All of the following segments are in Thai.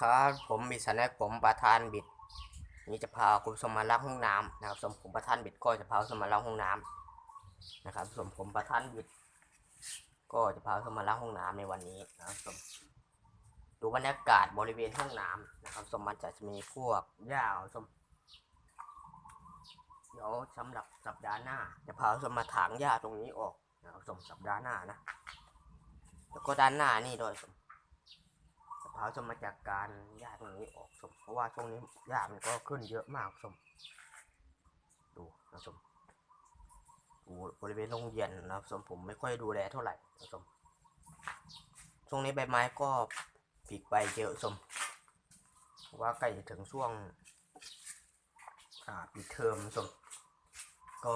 ครับผมบิดสแน็คผมประธานบิด นี่จะพาคุณผู้ชมมาล้างห้องน้ำนะครับ สมผมประธานบิดก็จะพาคุณผู้ชมมาล้างห้องน้ำนะครับ สมผมประธานบิด ก็จะพาคุณผู้ชมมาล้างห้องน้ำในวันนี้นะครับสมดูบรรยากาศบริเวณห้องน้ำนะครับ สมมันจะมีพวกหญ้าสมเดี๋ยวสำหรับสัปดาห์หน้า จะพาคุณผู้ชมมาถางหญ้าตรงนี้ออกนะครับสมสัปดาห์หน้านะแล้วก็ด้านหน้านี่ด้วยสม พร้าวจะมาจากการหญ้าตรงนี้ออกสม เพราะว่าช่วงนี้หญ้ามันก็ขึ้นเยอะมากสม ดูนะสมดูบริเวณโรงเรียนนะสมผมไม่ค่อยดูแลเท่าไหร่นะสมช่วงนี้ใบไม้ก็ผลิใบเยอะสมเพราะว่าใกล้จะถึงช่วงปิดเทอมสมก็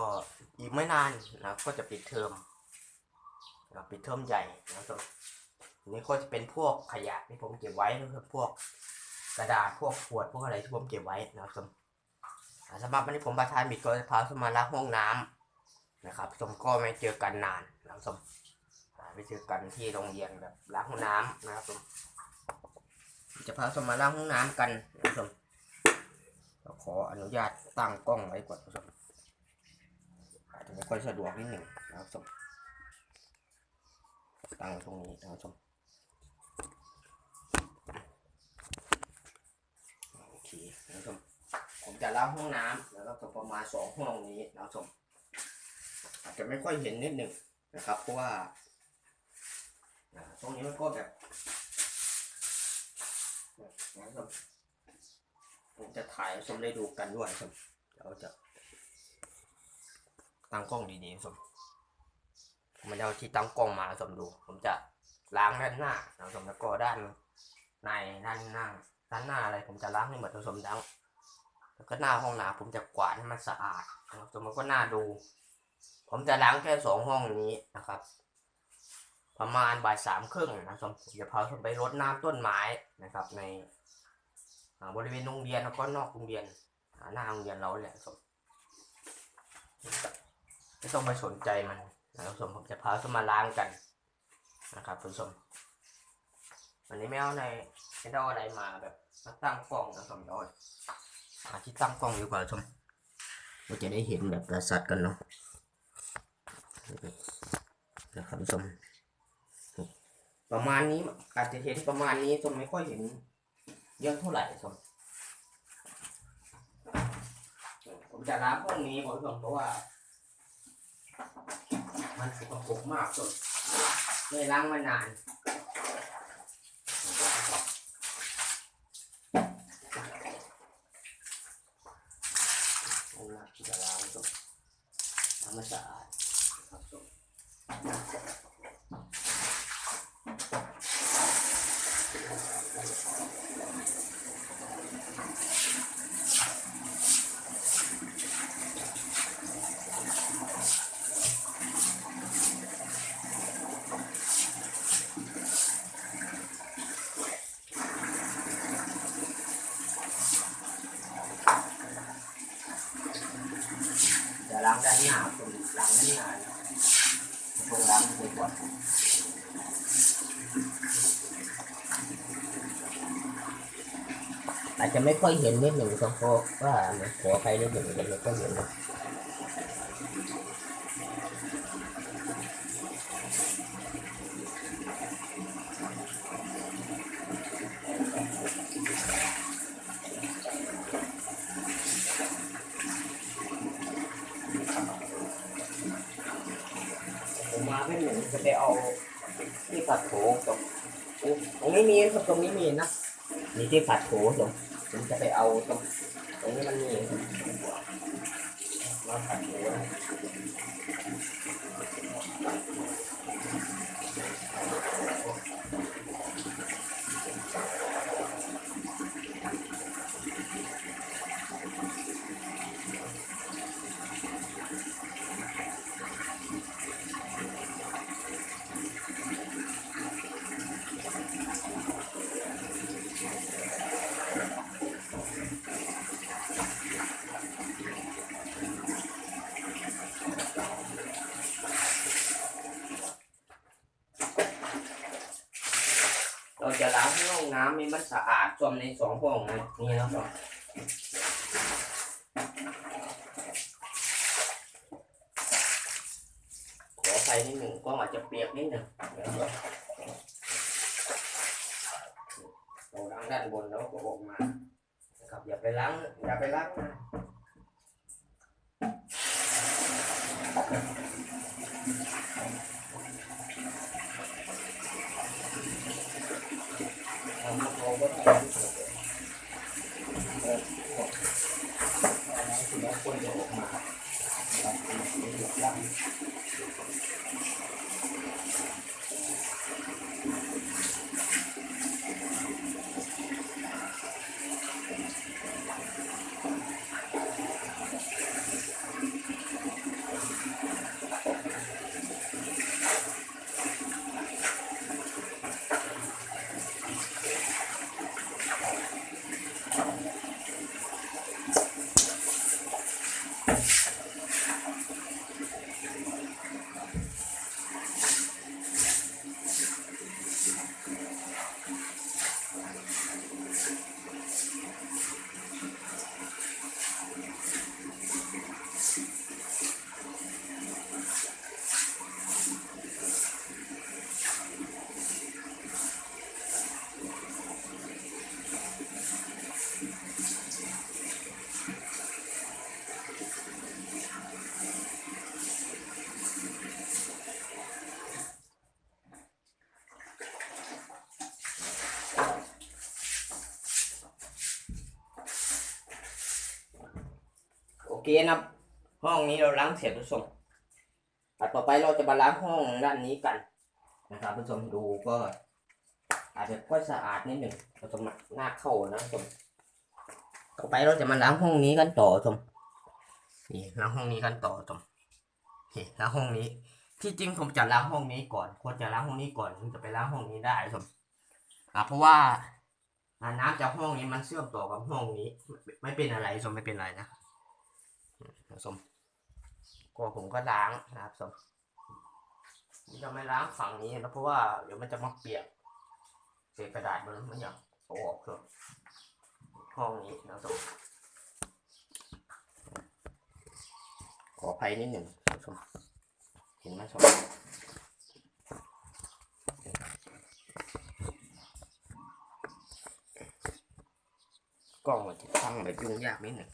อีกไม่นานนะก็จะปิดเทอมนะปิดเทอมใหญ่นะสม นี้ก็จะเป็นพวกขยะที่ผมเก็บไว้นะครับพวกกระดาษพวกขวดพวกอะไรที่ผมเก็บไว้นะครับสมอ่าสำหรับวันนี้ผมประธานบิดก็จะพาสมาล้างห้องน้ำนะครับสมก็ไม่เจอกันนานนะครับสมอ่าไปเจอกันที่โรงเรียนแบบล้างห้องน้ำนะครับสมจะพาสมมาล้างห้องน้ำกันนะครับสมขออนุญาตตั้งกล้องไว้ก่อนนะครับสมอาจจะไม่ค่อยสะดวกนิดหนึ่งนะครับสมตั้งตรงนี้นะครับชมโอเค นะครับชมผมจะล้างห้องน้ำแล้วก็ประมาณสองห้องนี้นะครับชมอาจจะไม่ค่อยเห็นนิดหนึ่งนะครับเพราะว่าตรงนี้มันก็แบบนะครับผมจะถ่ายให้ชมได้ดูกันด้วยชมเราจะตั้งกล้องดีๆชมผมจะเอาที่ตั้งกล้องมาสมดู ผมจะล้างด้านหน้านะสมแล้วก็ด้านในด้านหน้า ด้านหน้าอะไรผมจะล้างให้หมดผสมทั้งแล้วก็หน้าห้องน้ำผมจะกวาดให้มันสะอาดนะครับสมมันก็น่าดู ผมจะล้างแค่สองห้องนี้นะครับ ประมาณบ่ายสามครึ่งนะสมผมจะพาไปรดน้ำต้นไม้นะครับ ในบริเวณโรงเรียนแล้วก็นอกโรงเรียนหน้าโรงเรียนเราแหละสมไม่ต้องไปสนใจมันนะครับผมผมจะพาสมาล้างกันนะครับคุณผู้ชมวันนี้ไม่เอาในไม่ได้อาอะไรมาแบบ มาตั้งกล้องนะครับเดี๋ยวหาที่ตั้งกล้องดีกว่าชมเราจะได้เห็นแบบประสัดกันเนาะนะครับคุณผู้ชมประมาณนี้อาจจะเห็นประมาณนี้ชมไม่ค่อยเห็น เยอะเท่าไหร่ชมผมจะล้างห้องนี้ผมชมเพราะว่า มันสกปรกมากสุดไม่ล้างมานาน เอาละจ ล้างได้ที่หาคนรับสุดจะล้างด้านหน้าสุดล้างด้านหน้าตรงล้างไปก่อนอาจจะไม่ค่อยเห็นนิดหนึ่งเพราะว่ามันขอใครนิดหนึ่งจะไม่ค่อยเห็นนะ ผมมาไม่หนึ่ง จะไปเอาที่ผัดโขตรงตรงนี้มีตรงนี้มีนะมีที่ผัดโขตรงผมจะไปเอาตรงตรงนี้มันมี ในสองห้องนะนี่แล้วก็ขอใส่นิดหนึ่งก็อาจจะเปียกนิดหนึ่งเราล้างด้านบนแล้วก็ออกมานะครับอย่าไปล้างอย่าไปล้างนะเอามาเอาไว้ก่ Merci. เคนะห้องนี้เราล้างเสร็จทุกคนอะต่อไปเราจะมาล้างห้องด้านนี้กันนะครับทุกคนดูก็ อาจจะค่อยสะอาดนิดหนึ่งเราจะมาหน้าเข้านะทุกคนต่อไปเราจะมาล้างห้องนี้กันต่อทุกคนนี่ล้างห้องนี้กันต่อทุกคนนี่ล้างห้องนี้ ที่จริงผมจะล้างห้องนี้ก่อนควรจะล้างห้องนี้ก่อนถึงจะไปล้างห้องนี้ได้ทุกคนอะเพราะว่าน้ำจากห้องนี้มันเชื่อมต่อกับห้องนี้ ไม่เป็นอะไรทุกคนไม่เป็นไรนะ สมก็ผมก็ล้างนะครับสมผมจะไม่ล้างฝั่งนี้นะเพราะว่าเดี๋ยวมันจะมาเปียกเศษกระดาษมันมันอยากเอาออกเถอะห้องนี้นะสมขออภัยนิดหนึ่งสมเห็นไหมสมกล้องมันจะตั้งแบบยุ่งยากนิดหนึ่ง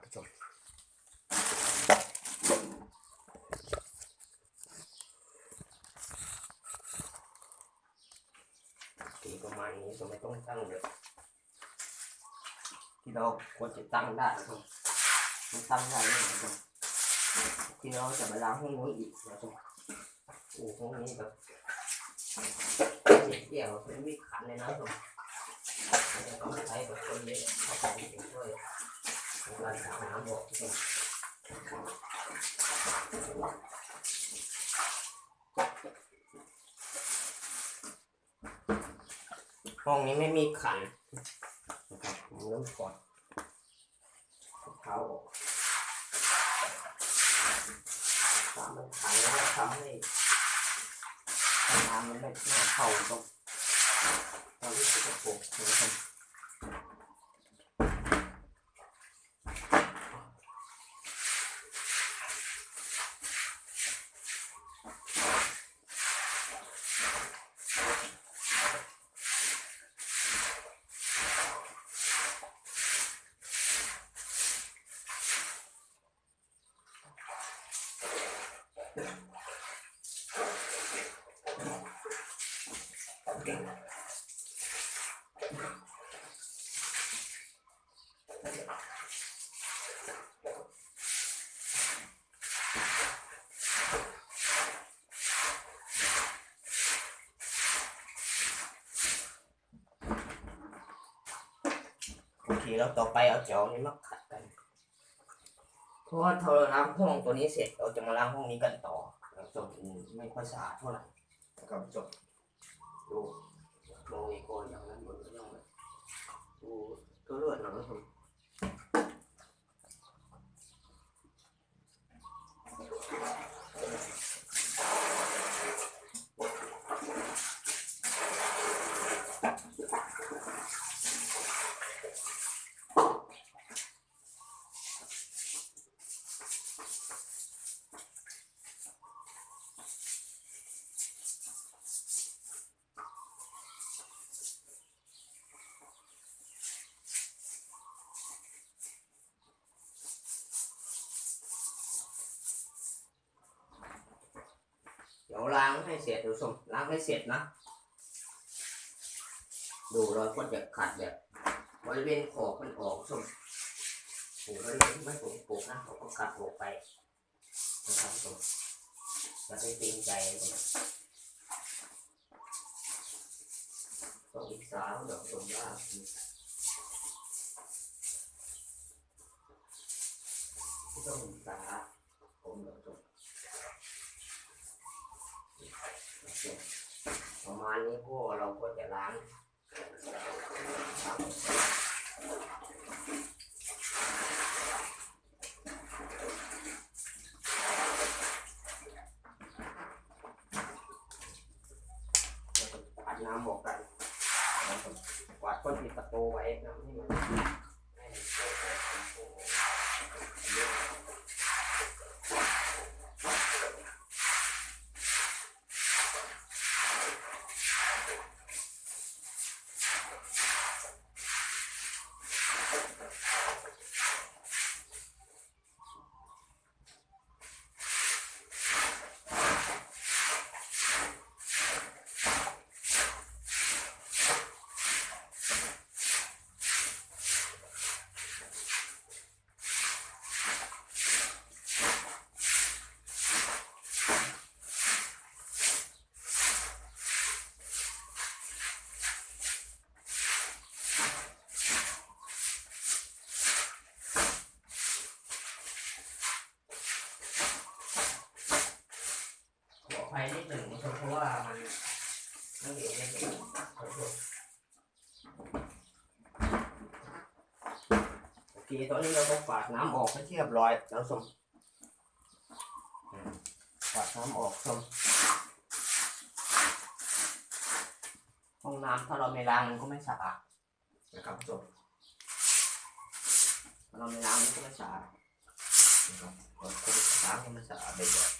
ครับผู้ชมตีประมาณนี้ก็ไม่ต้องตั้งเยอะที่เราควรจะตั้งได้นะครับมันตั้งได้ไหมครับที่ เราจะไปล้างห้องนู้นอีกนะครับโอ้ห้องนี้แบบเกี่ยวเป็นวิขันเลยนะครับเราจะต้อาไปช่วยการสาน้ำบอกทุกคนห้องนี้ไม่มีขันนะครับผมเริ่มก่อนเท้าออกตามันขันแล้วทำให้น้ำมันไม่น่าเข้าตรงเราที่สกปรกนะครับ โอเคแล้วต่อไปเอาแจวนี้มาขัดกัน เพราะว่าถ้าเราล้างห้องตัวนี้เสร็จเราจะมาล้างห้องนี้กันต่อแล้วจนไม่ค่อยสะอาดเท่าไหร่นะครับจบ ดูมองอีกคนอย่างนั้นบนก็ยังแบบดูตัวเลือดหน่อ ล้างให้เสร็จดูสมล้างให้เสร็จนะ ดูเราก็จะขัดแบบบริเวณขอบมันออกสมโอ้บริเวณที่ไม่สมปลูกนะเราก็ขัดออกไปนะครับสมจะได้เต็มใจต้องศึกษาเดี๋ยวสมว่าต้องศึกษาผมเดี๋ยวสม ประ มาณนี้ก็เราก็จะล้างวาดน้ำออกกันกวาดก้นปิดประตูไว้นะให้มันให้มันโค้งโค้งโค้งขออภัยนิดหนึ่งนะครับเพราะว่ามันมันเห็นไม่เห็นขอโทษ โอเคตอนนี้เราก็ฝาดน้ำออกให้เรียบร้อยแล้วสมอืมฝาดน้ำออกสมห้องน้ำถ้าเราไม่ล้างมันก็ไม่สะอาดนะครับสมถ้าเราไม่ล้างมันก็ไม่สะอาดนะครับเราก็ล้างให้มันสะอาดไปก่อน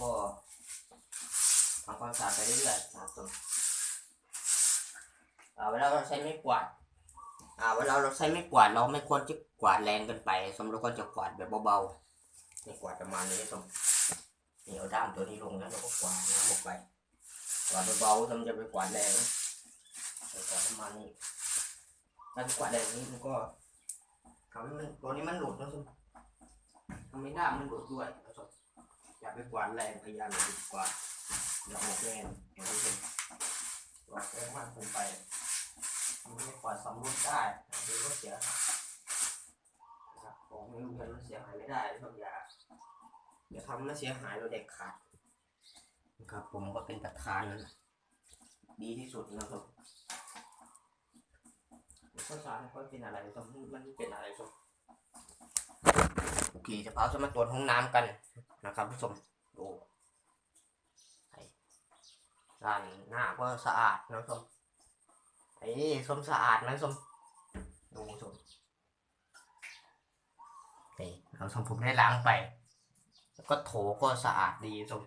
ก็ทำความสะอาดไปเรื่อยๆนะครับอ่าเวลาเราใช้ไม้กวาดอ่าเวลาเราใช้ไม้กวาดเราไม่ควรจะกวาดแรงเกินไปสมเราก็จะกวาดแบบเบาๆนี่กวาดประมาณนี้สมนี่เอาด้ามตัวนี้ลงแล้วเราก็กวาดน้ำออกไปกวาดเบาๆทำจะไปกวาดแรงไปกวาดประมาณนี้ถ้าไปกวาดแรงนี้มันก็ทำให้มันตัวนี้มันหลุดนะสมทำไม่ได้มันหลุดด้วยนะสม อย่าไปกวาดแรงพยายามอย่าไปกวาดอย่าออกแรงนะครับสมกวาดแรงมากเกินไปมันไม่กวาดสำรุดได้เดี๋ยวก็เสียหายนะครับของไม่รู้กันมันเสียหายไม่ได้นะครับอย่าอย่าทำมันเสียหายโดยเด็ดขาดนะครับผมก็เป็นประธานนะดีที่สุดนะครับข้าวสารเขาเป็นอะไรครับมันเป็นอะไรครั บโอเคจะพาจะมาตรวจห้องน้ำกันนะครับผู้ชมดูด้านหน้าก็สะอาดนะชมไอ้นี่ส้มสะอาดนะชมดูชมนี่เราทำผมได้ล้างไป แล้วก็โถก็สะอาดดีสม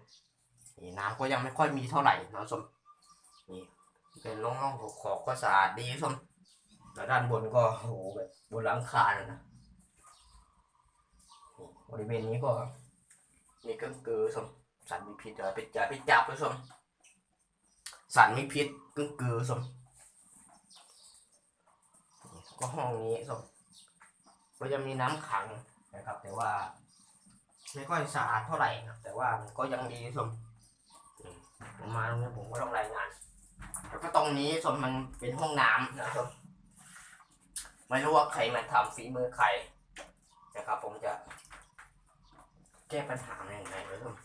นี่น้ำก็ยังไม่ค่อยมีเท่าไหร่นะสมนี่เป็นร่องๆขอบๆก็สะอาดดีสมแล้วด้านบนก็โหแบบบนหลังคาเลยนะ บริเวณนี้ก็ มีกึ่งกือสมสันมีพิษอย่าไปอย่าไปจับเลยสมสันมีพิษกึ่งกือสมก็ห้องนี้สมก็จะมีน้ำขังนะครับ แต่ว่า ไม่ค่อยสะอาดเท่าไหร่นะแต่ว่ามันก็ยังดีสมผมมาตรงนี้ผมก็ต้องรายงานแล้วก็ตรงนี้สมมันเป็นห้องน้ำนะครับไม่รู้ว่าใครมาทำฝีมือใครนะครับ ผมจะ ก้ปัญหายังไงนะครับ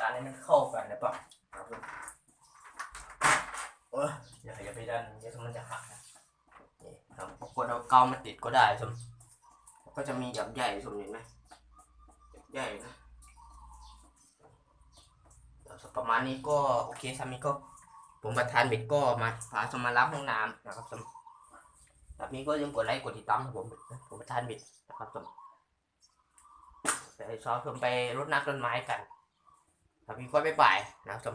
ร้านนี้มันเข้ากันหรือเปล่าครับผมเอออย่าอย่าไปดันเดี๋ยวมันจะหักนะนี่ครับบางคนเอาเกาวมาติดก็ได้สมก็จะมีหยับใหญ่สมเห็นไหมหยับใหญ่นะแล้วประมาณนี้ก็โอเคสามีก็ผมประธานเบ็ดก็มาฝาสมมาล้างห้องน้ำนะครับสมแบบนี้ก็ยังกดไลค์กดติดตามให้ผมนะผมประธานเบ็ดนะครับสม ไปชอบชมไปรดน้ำต้นไม้กันครับพี่อยไปบ่ายนะครับ